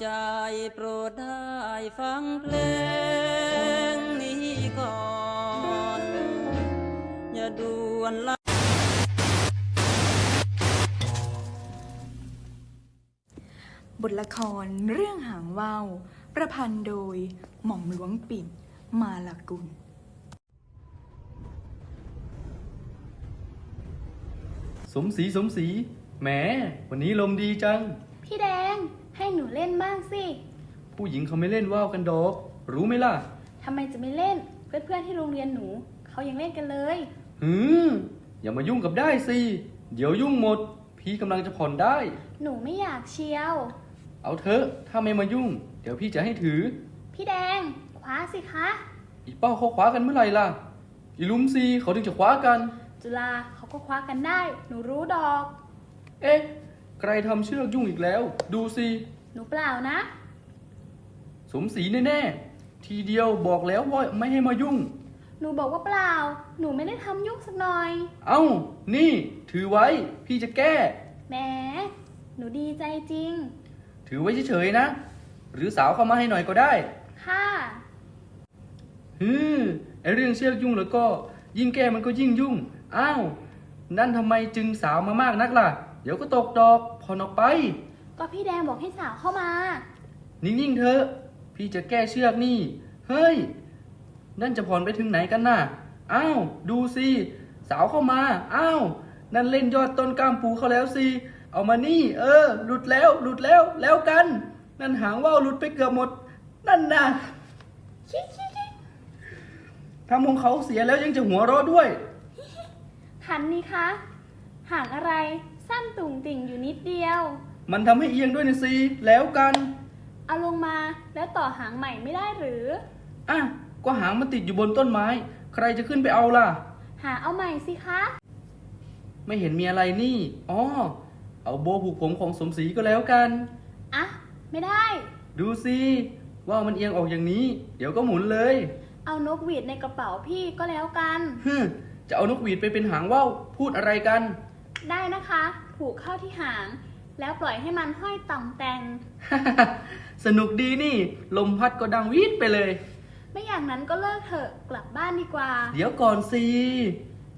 เถิดดวงใจโปรดได้ฟังเพลงนี้ก่อน อย่าด่วนละบทละครเรื่องหางว่าวประพันธ์โดยหม่อมหลวงปิ่นมาลากุลสมศรีสมศรีแหม วันนี้ลมดีจัง พี่แดง ให้หนูเล่นบ้างสิ ผู้หญิงเขาไม่เล่นว่าวกันดอก รู้ไหมล่ะ ทำไมจะไม่เล่น เพื่อนๆที่โรงเรียนหนู เขายังเล่นกันเลย หืม อย่ามายุ่งกับได้สิ เดี๋ยวยุ่งหมด พี่กำลังจะผ่อนได้ หนูไม่อยากเชียว เอาเถอะ ถ้าไม่มายุ่ง เดี๋ยวพี่จะให้ถือ พี่แดงคว้าสิคะ อีเป้าเขาคว้ากันเมื่อไหร่ล่ะ อีลุมซีเขาถึงจะคว้ากัน จุฬาเขาก็คว้ากันได้ หนูรู้ดอก เอ๊ะ ใครทำเชือกยุ่งอีกแล้ว ดูสิ หนูเปล่านะ สมศรีแน่ๆ ทีเดียวบอกแล้วว่าไม่ให้มายุ่ง หนูบอกว่าเปล่า หนูไม่ได้ทำยุ่งสักหน่อย เอ้า นี่ ถือไว้ พี่จะแก้ แหม หนูดีใจจริง ถือไว้เฉยๆนะ หรือสาวเข้ามาให้หน่อยก็ได้ ค่ะ ฮือไอเรื่องเชือกยุ่งแล้วก็ ยิ่งแก้มันก็ยิ่งยุ่ง อ้าว นั่นทำไมจึงสาวมามากนักล่ะ เดี๋ยวก็ตกดอกผ่อนออกไป ก็พี่แดงบอกให้สาวเข้ามา นิ่งๆเถอะ พี่จะแก้เชือกนี่ เฮ้ย นั่นจะผ่อนไปถึงไหนกันน่ะ อ้าว ดูสิ สาวเข้ามา อ้าว นั่นเล่นยอดต้นกล้ามปูเขาแล้วสิ เอามานี่ เออ หลุดแล้ว หลุดแล้ว แล้วกัน นั่นหางว่าวหลุดไปเกือบหมด นั่นน่ะทำของเขาเสียแล้วยังจะหัวเราะด้วย หันนี่คะห่างอะไรสั้นตุ่งติ่งอยู่นิดเดียว มันทำให้เอียงด้วยนะสิแล้วกัน เอาลงมาแล้วต่อหางใหม่ไม่ได้หรือ อะก็หางมันติดอยู่บนต้นไม้ ใครจะขึ้นไปเอาล่ะ หาเอาใหม่สิคะ ไม่เห็นมีอะไรนี่อ๋อเอาโบผูกผมของสมศรีก็แล้วกัน อะ ไม่ได้ ดูสิว่ามันเอียงออกอย่างนี้ เดี๋ยวก็หมุนเลยเอานกหวีดในกระเป๋าพี่ก็แล้วกัน ฮึมจะเอานกหวีดไปเป็นหางว่าวพูดอะไรกัน ได้นะคะ ผูกเข้าที่หาง แล้วปล่อยให้มันห้อยต่องแต่ง สนุกดีนี่ ลมพัดก็ดังวีดไปเลย ไม่อย่างนั้นก็เลิกเถอะกลับบ้านดีกว่า เดี๋ยวก่อนสิ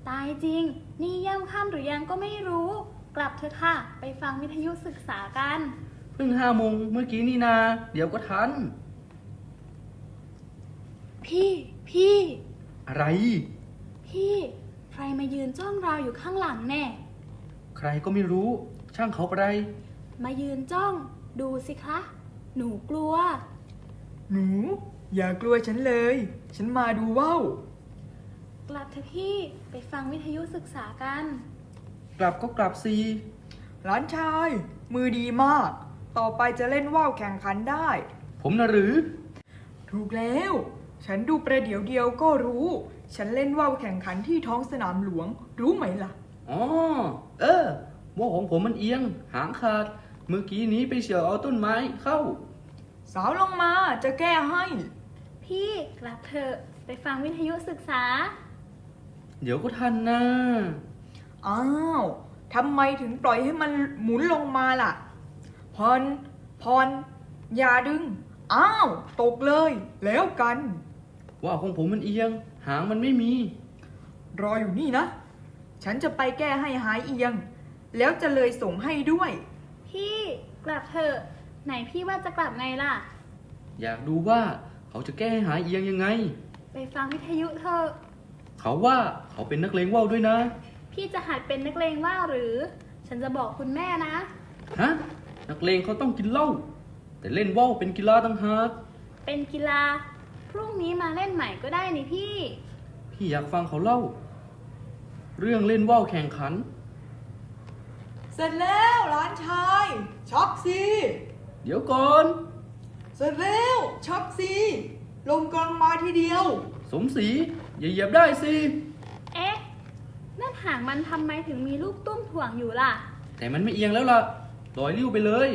ตายจริง นี่ย่ำค่ำหรือยังก็ไม่รู้ กลับเถอะค่ะ ไปฟังวิทยุศึกษากัน เพิ่งห้าโมงเมื่อกี้นี่นา เดี๋ยวก็ทัน พี่พี่ อะไร พี่ ใครมายืนจ้องเราอยู่ข้างหลังแน่ ใครก็ไม่รู้ ช่างเขาไป มายืนจ้องดูสิคะ หนูกลัว หนู อย่ากลัวฉันเลย ฉันมาดูว่าวกลับเถอะพี่ไปฟังวิทยุศึกษากัน กลับก็กลับสิหลานชาย มือดีมาก ต่อไปจะเล่นว่าวแข่งขันได้ ผมนะหรือ ถูกแล้ว ฉันดูประเดี๋ยวเดียวก็รู้ ฉันเล่นว่าวแข่งขันที่ท้องสนามหลวง รู้ไหมล่ะ อ๋อ เออ ว่าของผมมันเอียง หางขาด เมื่อกี้นี้ไปเฉียวเอาต้นไม้เข้า สาวลงมาจะแก้ให้ พี่กลับเถอะไปฟังวิทยุศึกษา เดี๋ยวก็ทันนะอ้าวทำไมถึงปล่อยให้มันหมุนลงมาล่ะ พร พร อย่าดึง อ้าว ตกเลย แล้วกัน ว่าของผมมันเอียง หางมันไม่มี รออยู่นี่นะ ฉันจะไปแก้ให้หายเอียง แล้วจะเลยส่งให้ด้วย พี่กลับเถอะไหนพี่ว่าจะกลับไงล่ะ อยากดูว่าเขาจะแก้ให้หายเอียงยังไง ไปฟังวิทยุเถอะเขาว่าเขาเป็นนักเลงว่าวด้วยนะ พี่จะหัดเป็นนักเลงว่าวหรือ ฉันจะบอกคุณแม่นะ ฮะ นักเลงเขาต้องกินเหล้าแต่เล่นว่าวเป็นกีฬาต่างหากเป็นกีฬา พรุ่งนี้มาเล่นใหม่ก็ได้นี่พี่ พี่อยากฟังเขาเล่า เรื่องเล่นว่าวแข่งขัน เสร็จแล้วร้านชาย ช็อปสิเดี๋ยวก่อน เสร็จแล้วช็อปสิลงกลางมาทีเดียว สมศรีอย่าเหยียบได้สิ เอ๊ะ นั่นหางมันทำไมถึงมีลูกตุ้มถ่วงอยู่ล่ะ แต่มันไม่เอียงแล้วล่ะลอยลิ้วไปเลย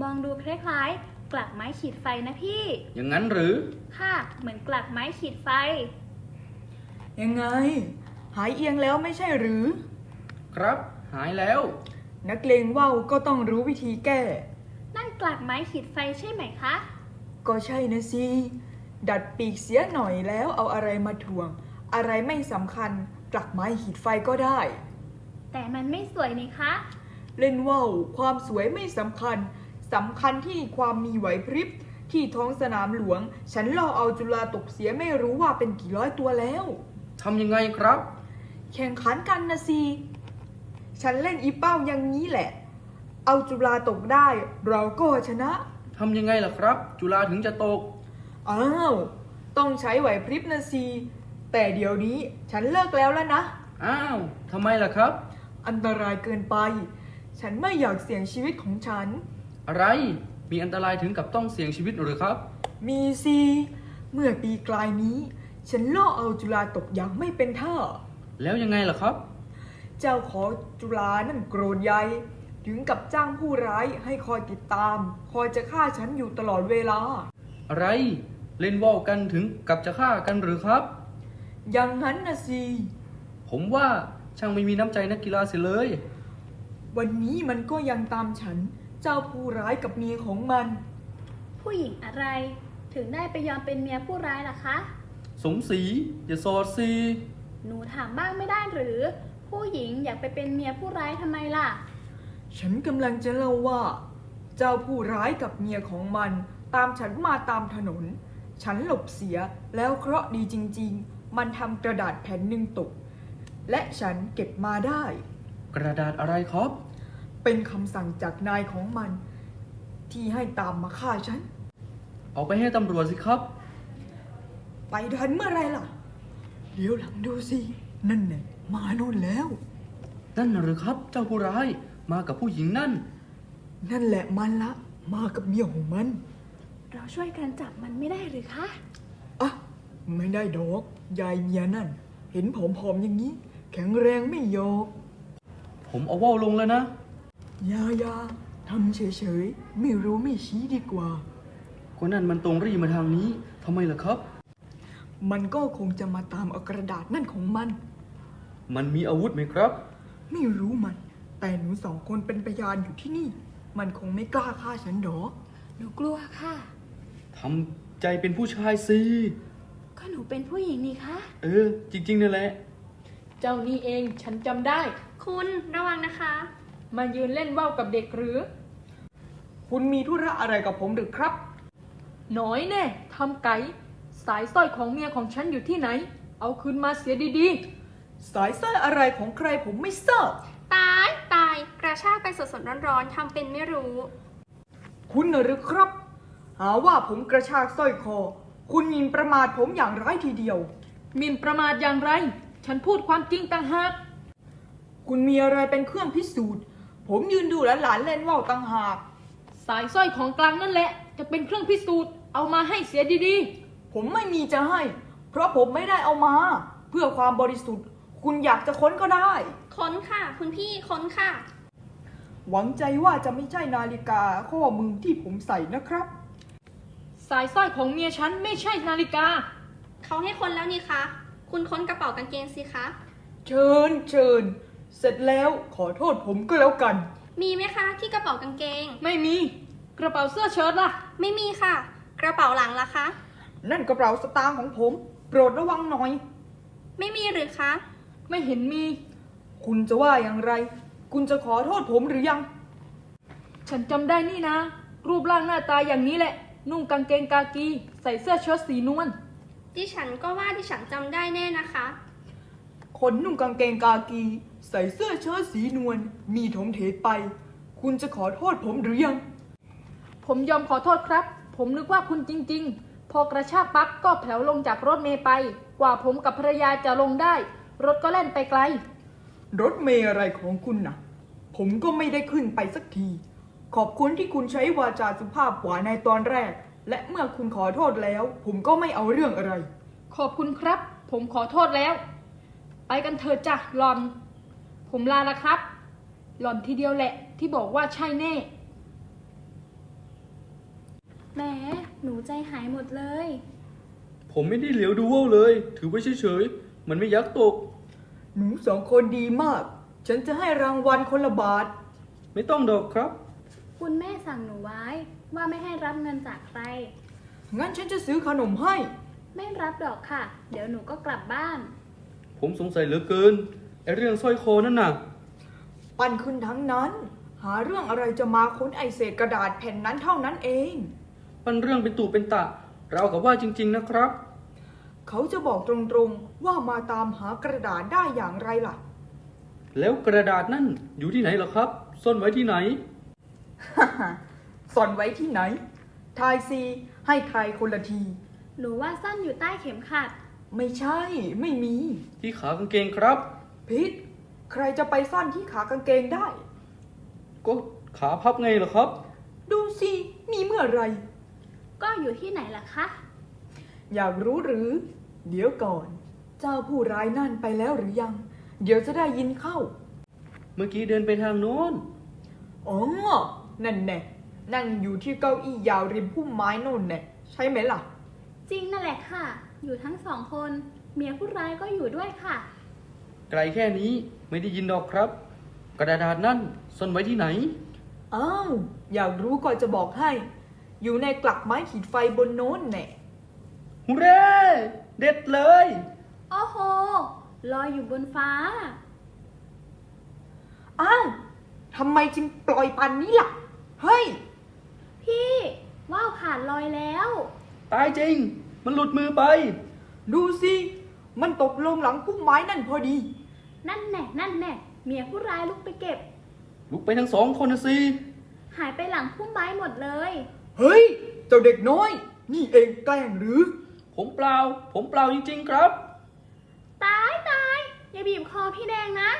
มองดูคล้ายๆ กลักไม้ขีดไฟนะพี่ อย่างนั้นหรือ ค่ะ เหมือนกลักไม้ขีดไฟ ยังไง หายเอียงแล้วไม่ใช่หรือ ครับ หายแล้ว นักเลงว่าวก็ต้องรู้วิธีแก้ นั่นกลักไม้ขีดไฟใช่ไหมคะ ก็ใช่นะสิ ดัดปีกเสียหน่อยแล้วเอาอะไรมาถ่วง อะไรไม่สำคัญกลักไม้ขีดไฟก็ได้ แต่มันไม่สวยนี่คะ เล่นว่าวความสวยไม่สำคัญสำคัญที่ความมีไหวพริบ ที่ท้องสนามหลวง ฉันล่อเอาจุฬาตกเสียไม่รู้ว่าเป็นกี่ร้อยตัวแล้ว ทำยังไงครับ แข่งขันกันนะสิ ฉันเล่นอีเป้าอย่างนี้แหละ เอาจุฬาตกได้ เราก็ชนะ ทำยังไงล่ะครับ จุฬาถึงจะตก อ้าว ต้องใช้ไหวพริบนะสิแต่เดี๋ยวนี้ฉันเลิกแล้วแล้วนะ อ้าวทำไมล่ะครับ อันตรายเกินไป ฉันไม่อยากเสี่ยงชีวิตของฉัน อะไร มีอันตรายถึงกับต้องเสี่ยงชีวิตหรือครับ มีสิเมื่อปีกลายนี้ ฉันล่อเอาจุฬาตกอย่างไม่เป็นท่า แล้วยังไงล่ะครับ เจ้าขอจุฬานั่นโกรธใหญ่ถึงกับจ้างผู้ร้ายให้คอยติดตาม คอยจะฆ่าฉันอยู่ตลอดเวลา อะไร เล่นว่าวกันถึงกับจะฆ่ากันหรือครับ อย่างนั้นนะสิผมว่าช่างไม่มีน้ำใจนักกีฬาเสียเลย วันนี้มันก็ยังตามฉัน เจ้าผู้ร้ายกับเมียของมัน ผู้หญิงอะไร ถึงได้ไปยอมเป็นเมียผู้ร้ายล่ะคะ สมศรีอย่าสอดสี หนูถามบ้างไม่ได้หรือ ผู้หญิงอยากไปเป็นเมียผู้ร้ายทำไมล่ะ ฉันกำลังจะเล่าว่า เจ้าผู้ร้ายกับเมียของมัน ตามฉันมาตามถนน ฉันหลบเสียแล้วเคราะห์ดีจริง ๆ มันทำกระดาษแผ่นหนึ่งตก และฉันเก็บมาได้ กระดาษอะไรครับ เป็นคำสั่งจากนายของมัน ที่ให้ตามมาฆ่าฉัน เอาไปให้ตำรวจสิครับ ไปทันเมื่อไรล่ะเดี๋ยวหลังดูสิ นั่นเนี่ย มาโน่นแล้ว นั่นน่ะหรือครับ เจ้าผู้ร้ายมากับผู้หญิงนั่น นั่นแหละมันละ มากับเมียของมัน เราช่วยกันจับมันไม่ได้หรือคะ อะ ไม่ได้ดอก ยายเมียนั่น เห็นผอมๆอย่างนี้ แข็งแรงไม่ยอกผมเอาว่าวลงแล้วนะ ยายาทำเฉยๆ ไม่รู้ไม่ชี้ดีกว่า คนนั้นมันตรงรีมาทางนี้ทำไมล่ะครับ มันก็คงจะมาตามเอากระดาษนั่นของมัน มันมีอาวุธไหมครับ ไม่รู้มัน แต่หนูสองคนเป็นพยานอยู่ที่นี่ มันคงไม่กล้าฆ่าฉันดอกหนูกลัวค่ะ ทำใจเป็นผู้ชายสิ ก็หนูเป็นผู้หญิงนี่คะเออ จริงๆนั่นแหละ เจ้านี่เองฉันจำได้ คุณระวังนะคะ มายืนเล่นว่าวกับเด็กหรือ คุณมีธุระอะไรกับผมหรือครับ หน้อยแน่ทำไก่ สายสร้อยของเมียของฉันอยู่ที่ไหน เอาคืนมาเสียดี สายสร้อยอะไรของใครผมไม่ทราบ ตายตายกระชากไปสดๆร้อนๆทำเป็นไม่รู้ คุณน่ะหรือครับ หาว่าผมกระชากสร้อยคอ คุณหมินประมาทผมอย่างร้ายทีเดียวๆหมินประมาทอย่างไร ฉันพูดความจริงต่างหาก คุณมีอะไรเป็นเครื่องพิสูจน์ ผมยืนดูหลานๆเล่นว่าวต่างหาก สายสร้อยของกลางนั่นแหละ จะเป็นเครื่องพิสูจน์เอามาให้เสียดีผมไม่มีจะให้ เพราะผมไม่ได้เอามา เพื่อความบริสุทธิ์ คุณอยากจะค้นก็ได้ ค้นค่ะ คุณพี่ค้นค่ะ หวังใจว่าจะไม่ใช่นาฬิกาข้อมือที่ผมใส่นะครับๆสายสร้อยของเมียฉันไม่ใช่นาฬิกา เขาให้ค้นแล้วนี่คะ คุณค้นกระเป๋ากางเกงสิคะ เชิญเชิญ เสร็จแล้วขอโทษผมก็แล้วกัน มีไหมคะที่กระเป๋ากางเกง ไม่มี กระเป๋าเสื้อเชิ้ตล่ะ ไม่มีค่ะ กระเป๋าหลังล่ะคะ นั่นกระเป๋าสตางค์ของผม โปรดระวังหน่อย ไม่มีหรือคะ ไม่เห็นมี คุณจะว่าอย่างไร คุณจะขอโทษผมหรือยัง ฉันจำได้นี่นะ รูปร่างหน้าตาอย่างนี้แหละ นุ่งกางเกงกากี ใส่เสื้อเชิ้ตสีนวล ดิฉันก็ว่าดิฉันจำได้แน่นะคะ คนนุ่งกางเกงกากี ใส่เสื้อเชิ้ตสีนวลมีถมเถไป คุณจะขอโทษผมหรือยัง ผมยอมขอโทษครับ ผมนึกว่าคุณจริง ๆ พอกระชากปลั๊กก็แผลวลงจากรถเมย์ไป กว่าผมกับภรรยาจะลงได้ รถก็แล่นไปไกล รถเมย์อะไรของคุณนะผมก็ไม่ได้ขึ้นไปสักที ขอบคุณที่คุณใช้วาจาสุภาพกว่าในตอนแรก และเมื่อคุณขอโทษแล้ว ผมก็ไม่เอาเรื่องอะไร ขอบคุณครับ ผมขอโทษแล้ว ไปกันเถอะจ้ะหลอน ผมลาละครับ หลอนทีเดียวแหละที่บอกว่าใช่แน่ แหม หนูใจหายหมดเลย ผมไม่ได้เหลียวดูว่าวเลย ถือไว้เฉยๆ มันไม่ยักตก หนูสองคนดีมาก ฉันจะให้รางวัลคนละบาท ไม่ต้องดอกครับ คุณแม่สั่งหนูไว้ว่าไม่ให้รับเงินจากใคร งั้นฉันจะซื้อขนมให้ ไม่รับดอกค่ะ เดี๋ยวหนูก็กลับบ้าน ผมสงสัยเหลือเกินไอ้เรื่องสร้อยคอนั่นน่ะ ปันขึ้นทั้งนั้น หาเรื่องอะไรจะมาค้นไอเศษกระดาษแผ่นนั้นเท่านั้นเอง มันเรื่องเป็นตู่เป็นตะ เรากับว่าจริง ๆ นะครับ เขาจะบอกตรงๆว่ามาตามหากระดาษได้อย่างไรล่ะ แล้วกระดาษนั่นอยู่ที่ไหนเหรอครับ ซ่อนไว้ที่ไหน ซ่อนไว้ที่ไหน ทายซีให้ทายคนละที หนูว่าซ่อนอยู่ใต้เข็มขัด ไม่ใช่ ไม่มี ที่ขากางเกงครับ พิษ ใครจะไปซ่อนที่ขากางเกงได้ ก็ขาพับไงเหรอครับ ดูสิมีเมื่อไหรก็อยู่ที่ไหนล่ะคะ อยากรู้หรือ เดี๋ยวก่อน เจ้าผู้ร้ายนั่นไปแล้วหรือยัง เดี๋ยวจะได้ยินเข้า เมื่อกี้เดินไปทางโน้น อ๋อ นั่นแน่นั่งอยู่ที่เก้าอี้ยาวริมพุ่มไม้โน่นแน่ใช่ไหมล่ะ จริงนั่นแหละค่ะ อยู่ทั้งสองคน เมียผู้ร้ายก็อยู่ด้วยค่ะ ไกลแค่นี้ไม่ได้ยินดอกครับ กระดาษนั่นซ่อนไว้ที่ไหน อ้าว อยากรู้ก็จะบอกให้ อยู่ในกลักไม้ขีดไฟบนโน้นแน่ ฮูเร่เด็ดเลย โอ้โห ลอยอยู่บนฟ้า อ้าวทำไมจึงปล่อยปันนี้ล่ะ เฮ้ย พี่ว่าวขาดลอยแล้ว ตายจริง มันหลุดมือไป ดูสิ มันตกลงหลังพุ่มไม้นั่นพอดี นั่นแน่นั่นแน่เมียผู้ร้ายลุกไปเก็บ ลุกไปทั้งสองคนนะสิ หายไปหลังพุ่มไม้หมดเลย เฮ้ย เจ้าเด็กน้อย นี่เองแกล้งหรือ ผมเปล่า ผมเปล่าจริง ๆ ครับ ตายตายอย่าบีบคอพี่แดงนะ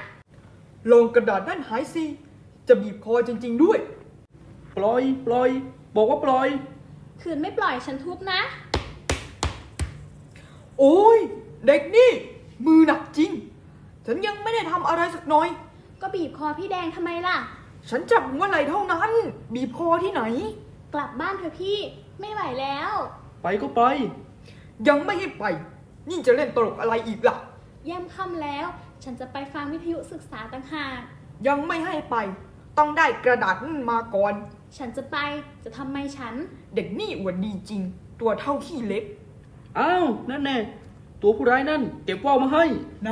ลองกระดาษนั่นหายสิ จะบีบคอจริง ๆ ด้วย ปล่อย ปล่อย บอกว่าปล่อย คืนไม่ปล่อยฉันทุบนะ โอ้ย เด็กนี่ มือหนักจริง ฉันยังไม่ได้ทำอะไรสักหน่อย ก็บีบคอพี่แดงทำไมล่ะ ฉันจับหัวไหล่เท่านั้น บีบคอที่ไหน กลับบ้านเถอะพี่ไม่ไหวแล้ว ไปก็ไป ยังไม่ให้ไป นี่จะเล่นตลกอะไรอีกล่ะ ย่ำค่ำแล้ว ฉันจะไปฟังวิทยุศึกษาต่างหาก ยังไม่ให้ไป ต้องได้กระดาษนั่นมาก่อน ฉันจะไปจะทำไมฉัน เด็กนี่อวดดีจริง ตัวเท่าขี้เล็บอ้าว นั่นแน่ตัวผู้ร้ายนั่น เก็บว่าวมาให้ ไหน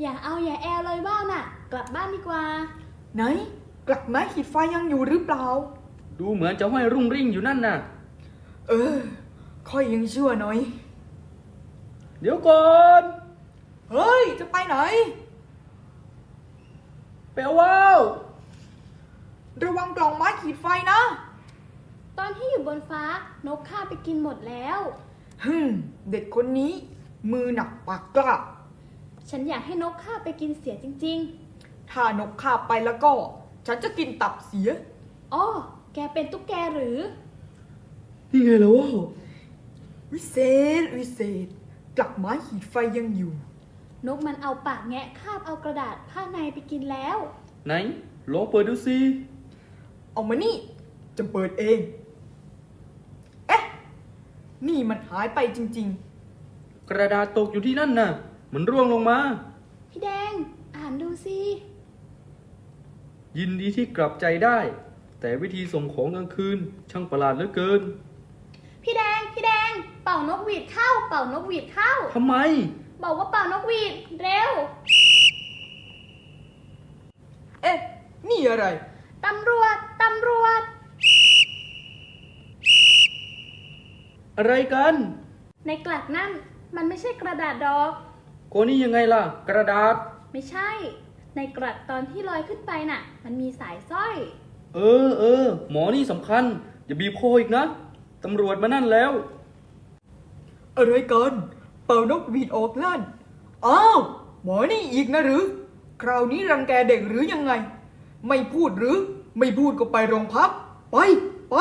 อย่าเอาอย่าแอลเลยว่าวน่ะ กลับบ้านดีกว่า ไหน กลักไม้ขีดไฟยังอยู่หรือเปล่า ดูเหมือนจะห้อยรุ่งริ่งอยู่นั่นน่ะ เออ ค่อยยังชั่วหน่อย เดี๋ยวก่อน เฮ้ย จะไปไหนไปเอาว่าวระวังกล่องไม้ขีดไฟนะ ตอนที่อยู่บนฟ้านกข้าไปกินหมดแล้ว ฮึมเด็กคนนี้ มือหนักปากกล้า ฉันอยากให้นกข้าไปกินเสียจริง ถ้านกข้าบไปแล้วก็ ฉันจะกินตับเสีย ๆอ้อแกเป็นตุ๊กแกหรือ นี่ไงแล้วว่าว วิเศษ วิเศษ กลักไม้ขีดไฟยังอยู่ นกมันเอาปากแงะคาบเอากระดาษผ้าในไปกินแล้ว ไหนลองเปิดดูสิเอามานี่ จะเปิดเอง เอ๊ะ นี่มันหายไปจริง กระดาษตกอยู่ที่นั่นน่ะ มันร่วงลงมา พี่แดง อ่านดูสิ ยินดีที่กลับใจได้ แต่วิธีส่งของกลางคืนช่างประหลาดเหลือเกิน พี่แดง พี่แดง เป่านกหวีดเข้า เป่านกหวีดเข้า ทำไม บอกว่าเป่านกหวีดเร็วๆเอ๊ะ นี่อะไร ตำรวจ ตำรวจ อะไรกัน ในกลัดนั่นมันไม่ใช่กระดาษดอกโกนี่ยังไงล่ะ กระดาษ ไม่ใช่ ในกลัดตอนที่ลอยขึ้นไปน่ะ มันมีสายสร้อย เออเออ หมอนี่สำคัญ อย่าบีบคออีกนะ ตำรวจมานั่นแล้ว อะไรกัน เป่านกหวีดออกลั่น อ้าว หมอนี่อีกนะหรือ คราวนี้รังแกเด็กหรือยังไง ไม่พูดหรือ ไม่พูดก็ไปโรงพัก ไป ไป